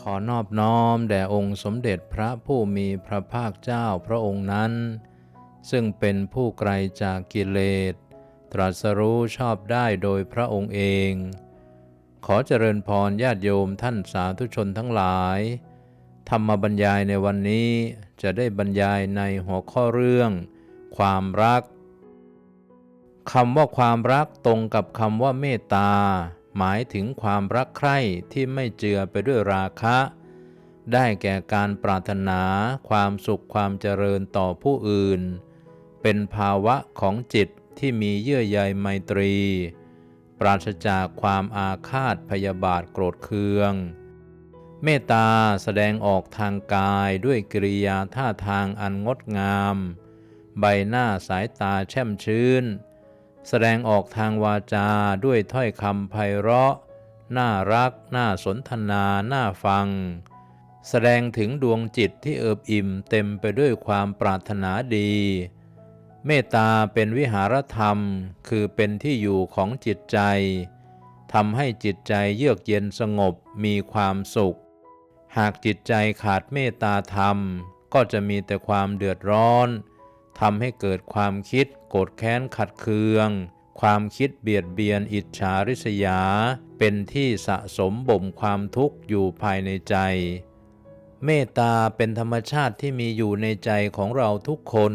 ขอนอบน้อมแด่องค์สมเด็จพระผู้มีพระภาคเจ้าพระองค์นั้น ซึ่งเป็นผู้ไกลจากกิเลส ตรัสรู้ชอบได้โดยพระองค์เอง ขอเจริญพรญาติโยมท่านสาธุชนทั้งหลาย ธรรมบรรยายในวันนี้จะได้บรรยายในหัวข้อเรื่อง ความรักคำว่าความรักตรงกับคำว่าเมตตา หมายถึงความรักใคร่ที่ไม่เจือไปด้วยราคะ ได้แก่การปรารถนาความสุขความเจริญต่อผู้อื่น เป็นภาวะของจิตที่มีเยื่อใยไมตรี ปราศจากความอาฆาตพยาบาทโกรธเคือง เมตตาแสดงออกทางกายด้วยกิริยาท่าทางอันงดงาม ใบหน้าสายตาแช่มชื้น แสดงออกทางวาจาด้วยถ้อยคำไพเราะ น่ารัก น่าสนทนา น่าฟัง แสดงถึงดวงจิตที่เอิบอิ่มเต็มไปด้วยความปรารถนาดี เมตตาเป็นวิหารธรรม คือเป็นที่อยู่ของจิตใจทำให้จิตใจเยือกเย็นสงบมีความสุข หากจิตใจขาดเมตตาธรรม ก็จะมีแต่ความเดือดร้อน ทำให้เกิดความคิดโกรธแค้นขัดเคือง ความคิดเบียดเบียนอิจฉาริษยา เป็นที่สะสมบ่มความทุกข์อยู่ภายในใจ เมตตาเป็นธรรมชาติที่มีอยู่ในใจของเราทุกคน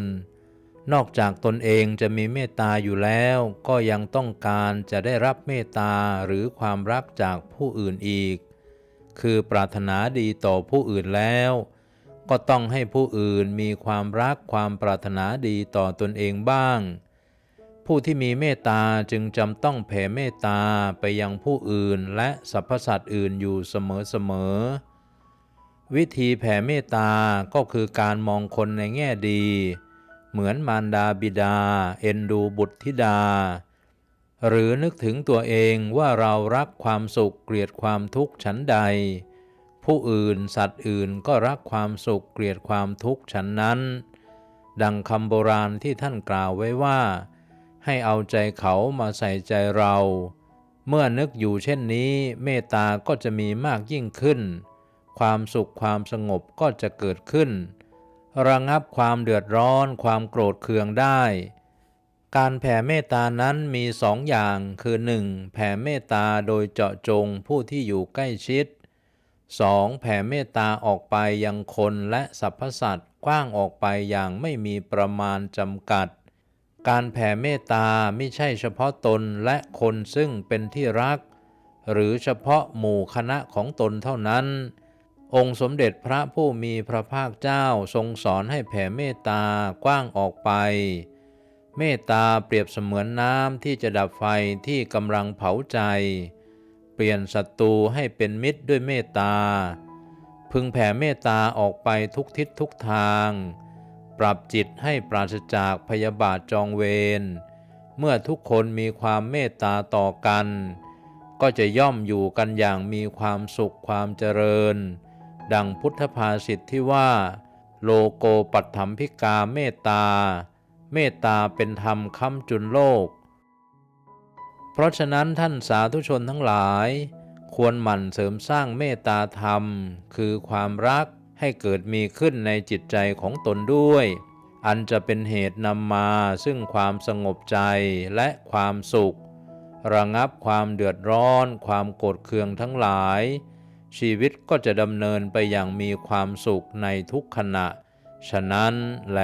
นอกจากตนเองจะมีเมตตาอยู่แล้ว ก็ยังต้องการจะได้รับเมตตาหรือความรักจากผู้อื่นอีก คือปรารถนาดีต่อผู้อื่นแล้ว ก็ต้องให้ผู้อื่นมีความรักความปรารถนาดีต่อตนเองบ้าง ผู้ที่มีเมตตาจึงจำต้องแผ่เมตตาไปยังผู้อื่นและสรรพสัตว์อื่นอยู่เสมอๆ วิธีแผ่เมตตาก็คือการมองคนในแง่ดี เหมือนมารดาบิดา เอ็นดูบุตรธิดา หรือนึกถึงตัวเองว่าเรารักความสุขเกลียดความทุกข์ฉันใด ผู้อื่นสัตว์อื่นก็รักความสุขเกลียดความทุกข์ฉันนั้น ดังคำโบราณที่ท่านกล่าวไว้ว่า ให้เอาใจเขามาใส่ใจเรา เมื่อนึกอยู่เช่นนี้ เมตตาก็จะมีมากยิ่งขึ้น ความสุขความสงบก็จะเกิดขึ้น ระงับความเดือดร้อนความโกรธเคืองได้ การแผ่เมตตานั้นมีสองอย่างคือ 1. แผ่เมตตาโดยเจาะจงผู้ที่อยู่ใกล้ชิด 2. แผ่เมตตาออกไปยังคนและสรรพสัตว์กว้างออกไปอย่างไม่มีประมาณจำกัด การแผ่เมตตาไม่ใช่เฉพาะตนและคนซึ่งเป็นที่รัก หรือเฉพาะหมู่คณะของตนเท่านั้น องค์สมเด็จพระผู้มีพระภาคเจ้าทรงสอนให้แผ่เมตตากว้างออกไป เมตตาเปรียบเสมือนน้ำที่จะดับไฟที่กำลังเผาใจ เปลี่ยนศัตรูให้เป็นมิตรด้วยเมตตา พึงแผ่เมตตาออกไปทุกทิศทุกทาง ปรับจิตให้ปราศจากพยาบาทจองเวร เมื่อทุกคนมีความเมตตาต่อกัน ก็จะย่อมอยู่กันอย่างมีความสุขความเจริญ ดังพุทธภาษิตที่ว่า โลโกปัตถมพิกาเมตตา เมตตาเป็นธรรมค้ำจุนโลก เพราะฉะนั้นท่านสาธุชนทั้งหลาย ควรหมั่นเสริมสร้างเมตตาธรรม คือความรักให้เกิดมีขึ้นในจิตใจของตนด้วย อันจะเป็นเหตุนำมาซึ่งความสงบใจและความสุข ระงับความเดือดร้อน ความโกรธเคืองทั้งหลาย ชีวิตก็จะดำเนินไปอย่างมีความสุขในทุกขณะ ฉะนั้นแล